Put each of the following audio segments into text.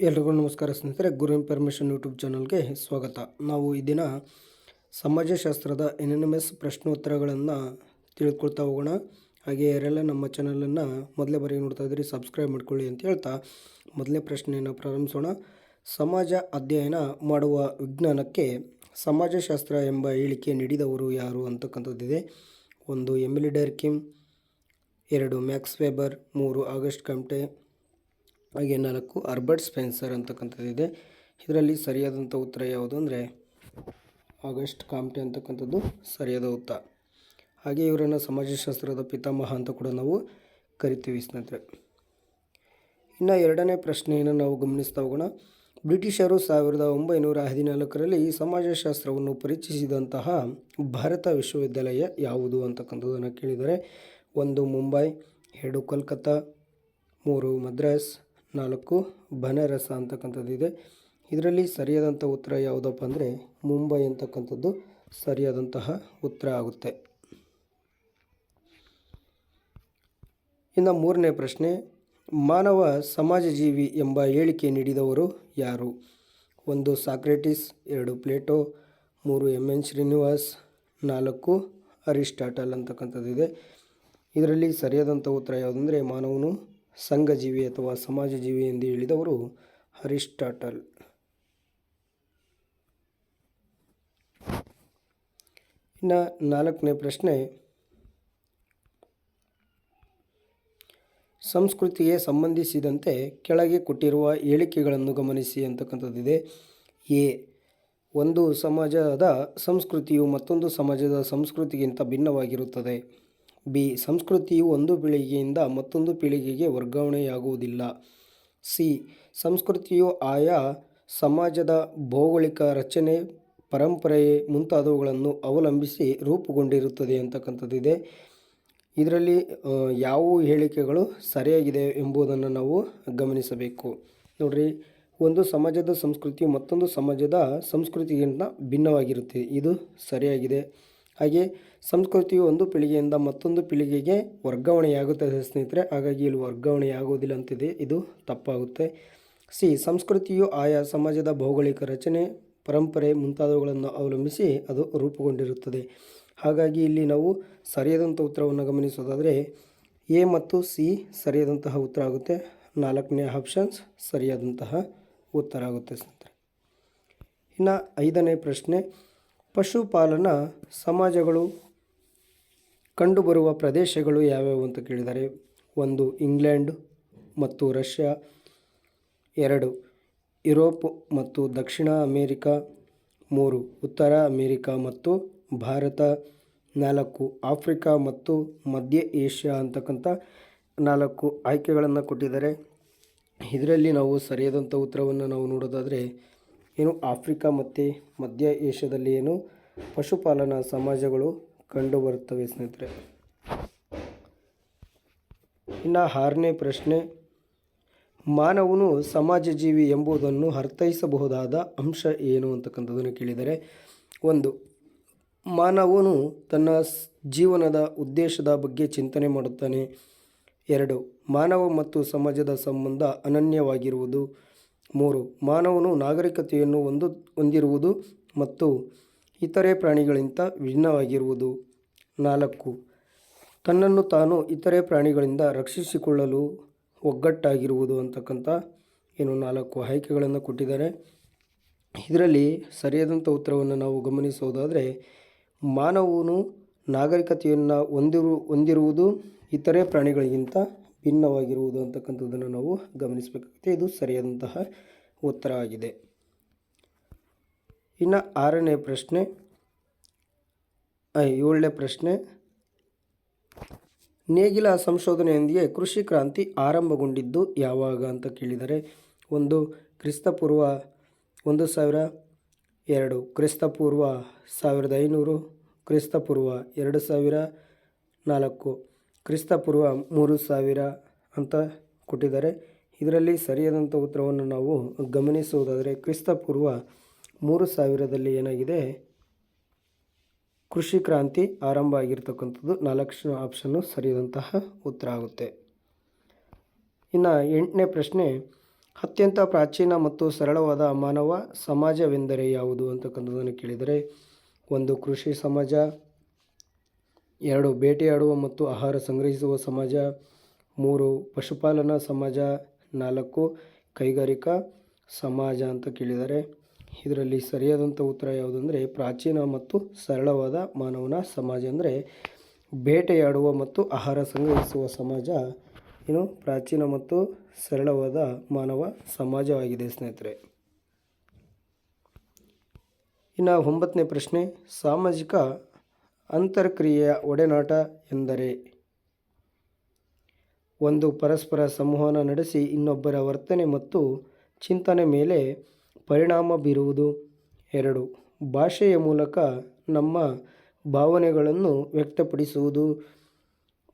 ಎಲ್ರಿಗೂ ನಮಸ್ಕಾರ ಸ್ನೇಹಿತರೆ ಗುರು ಇನ್ಫಾರ್ಮೇಷನ್ ಯೂಟ್ಯೂಬ್ ಚಾನಲ್ಗೆ ಸ್ವಾಗತ. ನಾವು ಈ ದಿನ ಸಮಾಜಶಾಸ್ತ್ರದ ಎನ್ ಎನ್ ಎಂ ಎಸ್ ಪ್ರಶ್ನೋತ್ತರಗಳನ್ನು ತಿಳ್ಕೊಳ್ತಾ ಹೋಗೋಣ. ಹಾಗೆ ಯಾರೆಲ್ಲ ನಮ್ಮ ಚಾನಲನ್ನು ಮೊದಲೇ ಬರೀ ನೋಡ್ತಾ ಇದ್ರಿ ಸಬ್ಸ್ಕ್ರೈಬ್ ಮಾಡ್ಕೊಳ್ಳಿ ಅಂತ ಹೇಳ್ತಾ ಮೊದಲನೇ ಪ್ರಶ್ನೆಯನ್ನು ಪ್ರಾರಂಭಿಸೋಣ. ಸಮಾಜ ಅಧ್ಯಯನ ಮಾಡುವ ವಿಜ್ಞಾನಕ್ಕೆ ಸಮಾಜಶಾಸ್ತ್ರ ಎಂಬ ಹೇಳಿಕೆ ನೀಡಿದವರು ಯಾರು ಅಂತಕ್ಕಂಥದ್ದಿದೆ. ಒಂದು ಎಮಿಲಿ ಡರ್ಕಿಮ್, ಎರಡು ಮ್ಯಾಕ್ಸ್ ವೆಬರ್, ಮೂರು ಆಗಸ್ಟ್ ಕಮ್ಟೆ ಹಾಗೆ ನಾಲ್ಕು ಅರ್ಬರ್ಟ್ ಸ್ಪೆನ್ಸರ್ ಅಂತಕ್ಕಂಥದ್ದಿದೆ ಇದರಲ್ಲಿ ಸರಿಯಾದಂಥ ಉತ್ತರ ಯಾವುದು ಅಂದರೆ ಆಗಸ್ಟ್ ಕಾಮ್ಟೆ ಅಂತಕ್ಕಂಥದ್ದು ಸರಿಯಾದ ಉತ್ತರ ಹಾಗೆ ಇವರನ್ನು ಸಮಾಜಶಾಸ್ತ್ರದ ಪಿತಾಮಹ ಅಂತ ಕೂಡ ನಾವು ಕರಿತೀವಿ ಸ್ನೇಹಿತರೆ. ಇನ್ನು ಎರಡನೇ ಪ್ರಶ್ನೆಯನ್ನು ನಾವು ಗಮನಿಸ್ತಾ ಹೋಗೋಣ. ಬ್ರಿಟಿಷರು ಸಾವಿರದ ಒಂಬೈನೂರ ಹದಿನಾಲ್ಕರಲ್ಲಿ ಈ ಸಮಾಜಶಾಸ್ತ್ರವನ್ನು ಪರಿಚಯಿಸಿದಂತಹ ಭಾರತ ವಿಶ್ವವಿದ್ಯಾಲಯ ಯಾವುದು ಅಂತಕ್ಕಂಥದ್ದನ್ನು ಕೇಳಿದರೆ ಒಂದು ಮುಂಬೈ, ಎರಡು ಕೋಲ್ಕತ್ತಾ, ಮೂರು ಮದ್ರಾಸ್ ನಾಲ್ಕು ಬನಾರಸ ಅಂತಕ್ಕಂಥದ್ದಿದೆ ಇದರಲ್ಲಿ ಸರಿಯಾದಂಥ ಉತ್ತರ ಯಾವುದಪ್ಪ ಅಂದರೆ ಮುಂಬೈ ಅಂತಕ್ಕಂಥದ್ದು ಸರಿಯಾದಂತಹ ಉತ್ತರ ಆಗುತ್ತೆ. ಇನ್ನು ಮೂರನೇ ಪ್ರಶ್ನೆ, ಮಾನವ ಸಮಾಜಜೀವಿ ಎಂಬ ಹೇಳಿಕೆ ನೀಡಿದವರು ಯಾರು? ಒಂದು, ಸಾಕ್ರೆಟಿಸ್, ಎರಡು, ಪ್ಲೇಟೋ, ಮೂರು ಎಂ ಎನ್ ಶ್ರೀನಿವಾಸ್, ನಾಲ್ಕು, ಅರಿಸ್ಟಾಟಲ್ ಅಂತಕ್ಕಂಥದ್ದಿದೆ ಇದರಲ್ಲಿ ಸರಿಯಾದಂಥ ಉತ್ತರ ಯಾವುದಂದರೆ ಮಾನವನು ಸಂಘಜೀವಿ ಅಥವಾ ಸಮಾಜಜೀವಿ ಎಂದು ಹೇಳಿದವರು ಅರಿಸ್ಟಾಟಲ್. ಇನ್ನು ನಾಲ್ಕನೇ ಪ್ರಶ್ನೆ. ಸಂಸ್ಕೃತಿಗೆ ಸಂಬಂಧಿಸಿದಂತೆ ಕೆಳಗೆ ಕೊಟ್ಟಿರುವ ಹೇಳಿಕೆಗಳನ್ನು ಗಮನಿಸಿ ಅಂತಕ್ಕಂಥದ್ದಿದೆ. ಎ. ಒಂದು ಸಮಾಜದ ಸಂಸ್ಕೃತಿಯು ಮತ್ತೊಂದು ಸಮಾಜದ ಸಂಸ್ಕೃತಿಗಿಂತ ಭಿನ್ನವಾಗಿರುತ್ತದೆ. ಬಿ. ಸಂಸ್ಕೃತಿಯು ಒಂದು ಪೀಳಿಗೆಯಿಂದ ಮತ್ತೊಂದು ಪೀಳಿಗೆಗೆ ವರ್ಗಾವಣೆಯಾಗುವುದಿಲ್ಲ. ಸಿ. ಸಂಸ್ಕೃತಿಯು ಆಯಾ ಸಮಾಜದ ಭೌಗೋಳಿಕ ರಚನೆ ಪರಂಪರೆ ಮುಂತಾದವುಗಳನ್ನು ಅವಲಂಬಿಸಿ ರೂಪುಗೊಂಡಿರುತ್ತದೆ ಅಂತಕ್ಕಂಥದ್ದಿದೆ. ಇದರಲ್ಲಿ ಯಾವ ಹೇಳಿಕೆಗಳು ಸರಿಯಾಗಿದೆ ಎಂಬುದನ್ನು ನಾವು ಗಮನಿಸಬೇಕು. ನೋಡ್ರಿ, ಒಂದು ಸಮಾಜದ ಸಂಸ್ಕೃತಿ ಮತ್ತೊಂದು ಸಮಾಜದ ಸಂಸ್ಕೃತಿಗಿಂತ ಭಿನ್ನವಾಗಿರುತ್ತೆ. ಇದು ಸರಿಯಾಗಿದೆ. ಹಾಗೆ ಸಂಸ್ಕೃತಿಯು ಒಂದು ಪೀಳಿಗೆಯಿಂದ ಮತ್ತೊಂದು ಪೀಳಿಗೆಗೆ ವರ್ಗಾವಣೆಯಾಗುತ್ತದೆ ಸ್ನೇಹಿತರೆ. ಹಾಗಾಗಿ ಇಲ್ಲಿ ವರ್ಗಾವಣೆಯಾಗುವುದಿಲ್ಲ ಅಂತಿದೆ. ಇದು ತಪ್ಪಾಗುತ್ತೆ. ಸಿ. ಸಂಸ್ಕೃತಿಯು ಆಯಾ ಸಮಾಜದ ಭೌಗೋಳಿಕ ರಚನೆ, ಪರಂಪರೆ ಮುಂತಾದವುಗಳನ್ನು ಅವಲಂಬಿಸಿ ಅದು ರೂಪುಗೊಂಡಿರುತ್ತದೆ. ಹಾಗಾಗಿ ಇಲ್ಲಿ ನಾವು ಸರಿಯಾದಂಥ ಉತ್ತರವನ್ನು ಗಮನಿಸೋದಾದರೆ, ಎ ಮತ್ತು ಸಿ ಸರಿಯಾದಂತಹ ಉತ್ತರ ಆಗುತ್ತೆ. ನಾಲ್ಕನೇ ಆಪ್ಷನ್ಸ್ ಸರಿಯಾದಂತಹ ಉತ್ತರ ಆಗುತ್ತೆ ಸ್ನೇಹಿತರೆ. ಇನ್ನು ಐದನೇ ಪ್ರಶ್ನೆ, ಪಶುಪಾಲನಾ ಸಮಾಜಗಳು ಕಂಡುಬರುವ ಪ್ರದೇಶಗಳು ಯಾವ್ಯಾವು ಅಂತ ಕೇಳಿದರೆ ಒಂದು ಇಂಗ್ಲೆಂಡ್ ಮತ್ತು ರಷ್ಯಾ, ಎರಡು ಯುರೋಪ್ ಮತ್ತು ದಕ್ಷಿಣ ಅಮೇರಿಕಾ, ಮೂರು ಉತ್ತರ ಅಮೇರಿಕಾ ಮತ್ತು ಭಾರತ, ನಾಲ್ಕು ಆಫ್ರಿಕಾ ಮತ್ತು ಮಧ್ಯ ಏಷ್ಯಾ ಅಂತಕ್ಕಂಥ ನಾಲ್ಕು ಆಯ್ಕೆಗಳನ್ನು ಕೊಟ್ಟಿದ್ದಾರೆ. ಇದರಲ್ಲಿ ನಾವು ಸರಿಯಾದಂಥ ಉತ್ತರವನ್ನು ನಾವು ನೋಡೋದಾದರೆ ಏನು ಆಫ್ರಿಕಾ ಮತ್ತು ಮಧ್ಯ ಏಷ್ಯಾದಲ್ಲಿ ಏನು ಪಶುಪಾಲನಾ ಸಮಾಜಗಳು ಕಂಡುಬರುತ್ತವೆ ಸ್ನೇಹಿತರೆ. ಇನ್ನು ಆರನೇ ಪ್ರಶ್ನೆ, ಮಾನವನು ಸಮಾಜಜೀವಿ ಎಂಬುದನ್ನು ಅರ್ಥೈಸಬಹುದಾದ ಅಂಶ ಏನು ಅಂತಕ್ಕಂಥದ್ದನ್ನು ಕೇಳಿದರೆ, ಒಂದು, ಮಾನವನು ತನ್ನ ಜೀವನದ ಉದ್ದೇಶದ ಬಗ್ಗೆ ಚಿಂತನೆ ಮಾಡುತ್ತಾನೆ. ಎರಡು, ಮಾನವ ಮತ್ತು ಸಮಾಜದ ಸಂಬಂಧ ಅನನ್ಯವಾಗಿರುವುದು. ಮೂರು, ಮಾನವನು ನಾಗರಿಕತೆಯನ್ನು ಒಂದು, ಹೊಂದಿರುವುದು. ಮತ್ತು ಇತರೆ ಪ್ರಾಣಿಗಳಿಂದ ಭಿನ್ನವಾಗಿರುವುದು ನಾಲ್ಕು. ತನ್ನನ್ನು ತಾನು ಇತರೆ ಪ್ರಾಣಿಗಳಿಂದ ರಕ್ಷಿಸಿಕೊಳ್ಳಲು ಒಗ್ಗಟ್ಟಾಗಿರುವುದು ಅಂತಕ್ಕಂಥ ಏನು ನಾಲ್ಕು ಆಯ್ಕೆಗಳನ್ನು ಕೊಟ್ಟಿದ್ದಾರೆ. ಇದರಲ್ಲಿ ಸರಿಯಾದಂಥ ಉತ್ತರವನ್ನು ನಾವು ಗಮನಿಸೋದಾದರೆ, ಮಾನವನು ನಾಗರಿಕತೆಯನ್ನು ಹೊಂದಿರು, ಹೊಂದಿರುವುದು ಇತರೆ ಪ್ರಾಣಿಗಳಿಗಿಂತ ಭಿನ್ನವಾಗಿರುವುದು ಅಂತಕ್ಕಂಥದ್ದನ್ನು ನಾವು ಗಮನಿಸಬೇಕಾಗುತ್ತೆ. ಇದು ಸರಿಯಾದಂತಹ ಉತ್ತರ ಆಗಿದೆ. ಇನ್ನು ಆರನೇ ಪ್ರಶ್ನೆ ಏಳನೇ ಪ್ರಶ್ನೆ. ನೇಗಿಲ ಸಂಶೋಧನೆಯೊಂದಿಗೆ ಕೃಷಿ ಕ್ರಾಂತಿ ಆರಂಭಗೊಂಡಿದ್ದು ಯಾವಾಗ ಅಂತ ಕೇಳಿದರೆ, ಒಂದು ಕ್ರಿಸ್ತಪೂರ್ವ ಒಂದು ಸಾವಿರ ಎರಡು, ಕ್ರಿಸ್ತಪೂರ್ವ ಸಾವಿರದ ಐನೂರು, ಕ್ರಿಸ್ತಪೂರ್ವ ಎರಡು ಸಾವಿರ ನಾಲ್ಕು, ಕ್ರಿಸ್ತಪೂರ್ವ ಮೂರು ಸಾವಿರ ಅಂತ ಕೊಟ್ಟಿದ್ದಾರೆ. ಇದರಲ್ಲಿ ಸರಿಯಾದಂಥ ಉತ್ತರವನ್ನು ನಾವು ಗಮನಿಸುವುದಾದರೆ, ಕ್ರಿಸ್ತಪೂರ್ವ ಮೂರು ಸಾವಿರದಲ್ಲಿ ಏನಾಗಿದೆ? ಕೃಷಿ ಕ್ರಾಂತಿ ಆರಂಭ ಆಗಿರ್ತಕ್ಕಂಥದ್ದು ನಾಲ್ಕು ಆಪ್ಷನ್ನು ಸರಿಯಾದಂತಹ ಉತ್ತರ ಆಗುತ್ತೆ. ಇನ್ನು ಎಂಟನೇ ಪ್ರಶ್ನೆ, ಅತ್ಯಂತ ಪ್ರಾಚೀನ ಮತ್ತು ಸರಳವಾದ ಮಾನವ ಸಮಾಜವೆಂದರೆ ಯಾವುದು ಅಂತಕ್ಕಂಥದ್ದನ್ನು ಕೇಳಿದರೆ, ಒಂದು ಕೃಷಿ ಸಮಾಜ, ಎರಡು ಬೇಟೆಯಾಡುವ ಮತ್ತು ಆಹಾರ ಸಂಗ್ರಹಿಸುವ ಸಮಾಜ, ಮೂರು ಪಶುಪಾಲನಾ ಸಮಾಜ, ನಾಲ್ಕು ಕೈಗಾರಿಕಾ ಸಮಾಜ ಅಂತ ಕೇಳಿದ್ದಾರೆ ಇದರಲ್ಲಿ ಸರಿಯಾದಂಥ ಉತ್ತರ ಯಾವುದಂದರೆ ಪ್ರಾಚೀನ ಮತ್ತು ಸರಳವಾದ ಮಾನವನ ಸಮಾಜ ಅಂದರೆ ಬೇಟೆಯಾಡುವ ಮತ್ತು ಆಹಾರ ಸಂಗ್ರಹಿಸುವ ಸಮಾಜ. ಏನು ಪ್ರಾಚೀನ ಮತ್ತು ಸರಳವಾದ ಮಾನವ ಸಮಾಜವಾಗಿದೆ ಸ್ನೇಹಿತರೆ. ಇನ್ನು ಒಂಬತ್ತನೇ ಪ್ರಶ್ನೆ, ಸಾಮಾಜಿಕ ಅಂತರ್ಕ್ರಿಯೆಯ ಒಡೆನಾಟ ಎಂದರೆ? ಒಂದು ಪರಸ್ಪರ ಸಂವಹನ ನಡೆಸಿ ಇನ್ನೊಬ್ಬರ ವರ್ತನೆ ಮತ್ತು ಚಿಂತನೆ ಮೇಲೆ ಪರಿಣಾಮ ಬೀರುವುದು. ಎರಡು, ಭಾಷೆಯ ಮೂಲಕ ನಮ್ಮ ಭಾವನೆಗಳನ್ನು ವ್ಯಕ್ತಪಡಿಸುವುದು.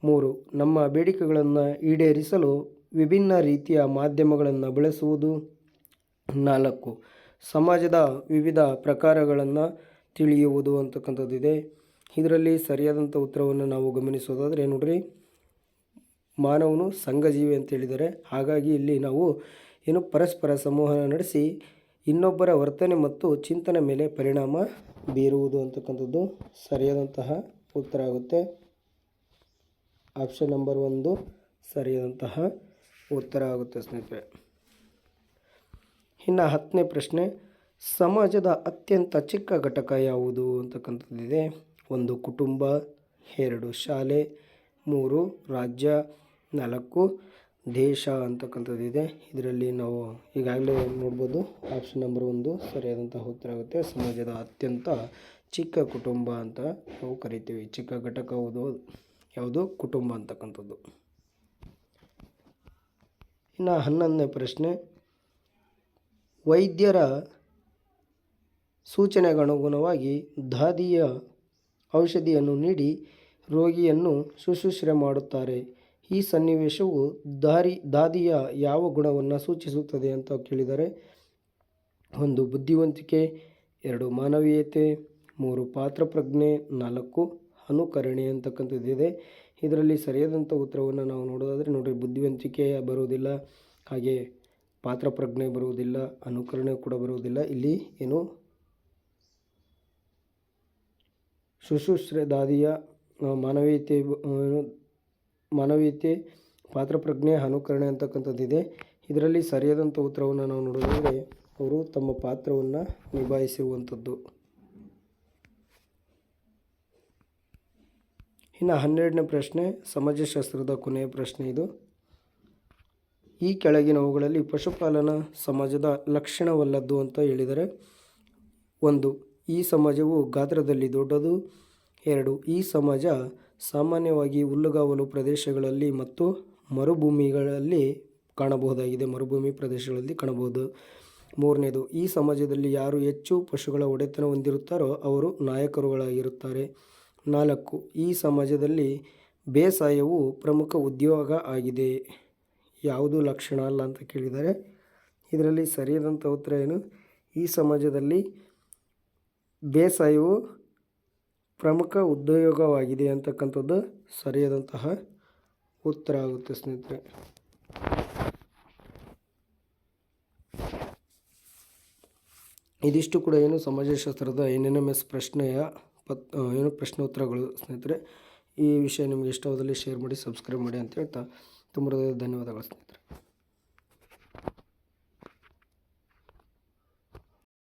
ಮೂರು, ನಮ್ಮ ಬೇಡಿಕೆಗಳನ್ನು ಈಡೇರಿಸಲು ವಿಭಿನ್ನ ರೀತಿಯ ಮಾಧ್ಯಮಗಳನ್ನು ಬಳಸುವುದು. ನಾಲ್ಕು, ಸಮಾಜದ ವಿವಿಧ ಪ್ರಕಾರಗಳನ್ನು ತಿಳಿಯುವುದು ಅಂತಕ್ಕಂಥದ್ದಿದೆ. ಇದರಲ್ಲಿ ಸರಿಯಾದಂಥ ಉತ್ತರವನ್ನು ನಾವು ಗಮನಿಸೋದಾದರೆ ನೋಡ್ರಿ, ಮಾನವನು ಸಂಘಜೀವಿ ಅಂತ ಹೇಳಿದರೆ, ಹಾಗಾಗಿ ಇಲ್ಲಿ ನಾವು ಏನು ಪರಸ್ಪರ ಸಂವಹನ ನಡೆಸಿ ಇನ್ನೊಬ್ಬರ ವರ್ತನೆ ಮತ್ತು ಚಿಂತನೆ ಮೇಲೆ ಪರಿಣಾಮ ಬೀರುವುದು ಅಂತಕ್ಕಂಥದ್ದು ಸರಿಯಾದಂತಹ ಉತ್ತರ ಆಗುತ್ತೆ. ಆಪ್ಷನ್ ನಂಬರ್ ಒಂದು ಸರಿಯಾದಂತಹ ಉತ್ತರ ಆಗುತ್ತೆ ಸ್ನೇಹಿತರೆ. ಇನ್ನು ಹತ್ತನೇ ಪ್ರಶ್ನೆ, ಸಮಾಜದ ಅತ್ಯಂತ ಚಿಕ್ಕ ಘಟಕ ಯಾವುದು ಅಂತಕ್ಕಂಥದ್ದಿದೆ. ಒಂದು ಕುಟುಂಬ, ಎರಡು ಶಾಲೆ, ಮೂರು ರಾಜ್ಯ, ನಾಲ್ಕು ದೇಶ ಅಂತಕ್ಕಂಥದ್ದು ಇದೆ. ಇದರಲ್ಲಿ ನಾವು ಈಗಾಗಲೇ ನೋಡ್ಬೋದು ಆಪ್ಷನ್ ನಂಬರ್ ಒಂದು ಸರಿಯಾದಂತಹ ಉತ್ತರ ಆಗುತ್ತೆ. ಸಮಾಜದ ಅತ್ಯಂತ ಚಿಕ್ಕ ಕುಟುಂಬ ಅಂತ ನಾವು ಕರಿತೀವಿ. ಚಿಕ್ಕ ಘಟಕ ಹೌದು, ಯಾವುದು? ಕುಟುಂಬ ಅಂತಕ್ಕಂಥದ್ದು. ಇನ್ನು ಹನ್ನೊಂದನೇ ಪ್ರಶ್ನೆ. ವೈದ್ಯರ ಸೂಚನೆಗನುಗುಣವಾಗಿ ದಾದಿಯ ಔಷಧಿಯನ್ನು ನೀಡಿ ರೋಗಿಯನ್ನು ಶುಶ್ರೂಷೆ ಮಾಡುತ್ತಾರೆ. ಈ ಸನ್ನಿವೇಶವು ದಾರಿ, ದಾದಿಯ ಯಾವ ಗುಣವನ್ನು ಸೂಚಿಸುತ್ತದೆ ಅಂತ ಕೇಳಿದರೆ, ಒಂದು ಬುದ್ಧಿವಂತಿಕೆ, ಎರಡು ಮಾನವೀಯತೆ, ಮೂರು ಪಾತ್ರ ಪ್ರಜ್ಞೆ ನಾಲ್ಕು ಅನುಕರಣೆ ಅಂತಕ್ಕಂಥದ್ದಿದೆ ಇದರಲ್ಲಿ ಸರಿಯಾದಂಥ ಉತ್ತರವನ್ನು ನಾವು ನೋಡೋದಾದರೆ, ನೋಡಿರಿ, ಬುದ್ಧಿವಂತಿಕೆ ಬರುವುದಿಲ್ಲ, ಹಾಗೆ ಪಾತ್ರ ಪ್ರಜ್ಞೆ ಬರುವುದಿಲ್ಲ, ಅನುಕರಣೆ ಕೂಡ ಬರುವುದಿಲ್ಲ. ಇಲ್ಲಿ ಏನು? ಶುಶ್ರೂಷ ದಾದಿಯ ಮಾನವೀಯತೆ ಮಾನವೀಯತೆ ಪಾತ್ರ ಪ್ರಜ್ಞೆ ಅನುಕರಣೆ ಅಂತಕ್ಕಂಥದ್ದಿದೆ. ಇದರಲ್ಲಿ ಸರಿಯಾದಂಥ ಉತ್ತರವನ್ನು ನಾವು ನೋಡೋದಾದರೆ ಅವರು ತಮ್ಮ ಪಾತ್ರವನ್ನು ನಿಭಾಯಿಸಿರುವಂಥದ್ದು. ಇನ್ನು ಹನ್ನೆರಡನೇ ಪ್ರಶ್ನೆ, ಸಮಾಜಶಾಸ್ತ್ರದ ಕೊನೆಯ ಪ್ರಶ್ನೆ ಇದು. ಈ ಕೆಳಗಿನವುಗಳಲ್ಲಿ ಪಶುಪಾಲನಾ ಸಮಾಜದ ಲಕ್ಷಣವಲ್ಲದ್ದು ಅಂತ ಹೇಳಿದರೆ, ಒಂದು, ಈ ಸಮಾಜವು ಗಾತ್ರದಲ್ಲಿ ದೊಡ್ಡದು, ಎರಡು, ಈ ಸಮಾಜ ಸಾಮಾನ್ಯವಾಗಿ ಹುಲ್ಲುಗಾವಲು ಪ್ರದೇಶಗಳಲ್ಲಿ ಮತ್ತು ಮರುಭೂಮಿಗಳಲ್ಲಿ ಕಾಣಬಹುದಾಗಿದೆ. ಮರುಭೂಮಿ ಪ್ರದೇಶಗಳಲ್ಲಿ ಕಾಣಬಹುದು. ಮೂರನೇದು, ಈ ಸಮಾಜದಲ್ಲಿ ಯಾರು ಹೆಚ್ಚು ಪಶುಗಳ ಒಡೆತನ ಹೊಂದಿರುತ್ತಾರೋ ಅವರು ನಾಯಕರುಗಳಾಗಿರುತ್ತಾರೆ. ನಾಲ್ಕು, ಈ ಸಮಾಜದಲ್ಲಿ ಬೇಸಾಯವು ಪ್ರಮುಖ ಉದ್ಯೋಗ ಆಗಿದೆ. ಯಾವುದು ಲಕ್ಷಣ ಅಲ್ಲ ಅಂತ ಕೇಳಿದರೆ, ಇದರಲ್ಲಿ ಸರಿಯಾದಂಥ ಉತ್ತರ ಏನು? ಈ ಸಮಾಜದಲ್ಲಿ ಬೇಸಾಯವು ಪ್ರಮುಖ ಉದ್ಯೋಗವಾಗಿದೆ ಅಂತಕ್ಕಂಥದ್ದು ಸರಿಯಾದಂತಹ ಉತ್ತರ ಆಗುತ್ತೆ ಸ್ನೇಹಿತರೆ. ಇದಿಷ್ಟು ಕೂಡ ಏನು ಸಮಾಜಶಾಸ್ತ್ರದ ಎನ್ ಎನ್ ಎಂ ಎಸ್ ಪ್ರಶ್ನೆಯ ಪತ್ ಏನು ಪ್ರಶ್ನೋತ್ತರಗಳು ಸ್ನೇಹಿತರೆ. ಈ ವಿಷಯ ನಿಮಗೆ ಇಷ್ಟವಾದಲ್ಲಿ ಶೇರ್ ಮಾಡಿ, ಸಬ್ಸ್ಕ್ರೈಬ್ ಮಾಡಿ ಅಂತ ಹೇಳ್ತಾ ತುಂಬ ಧನ್ಯವಾದಗಳು ಸ್ನೇಹಿತರೆ.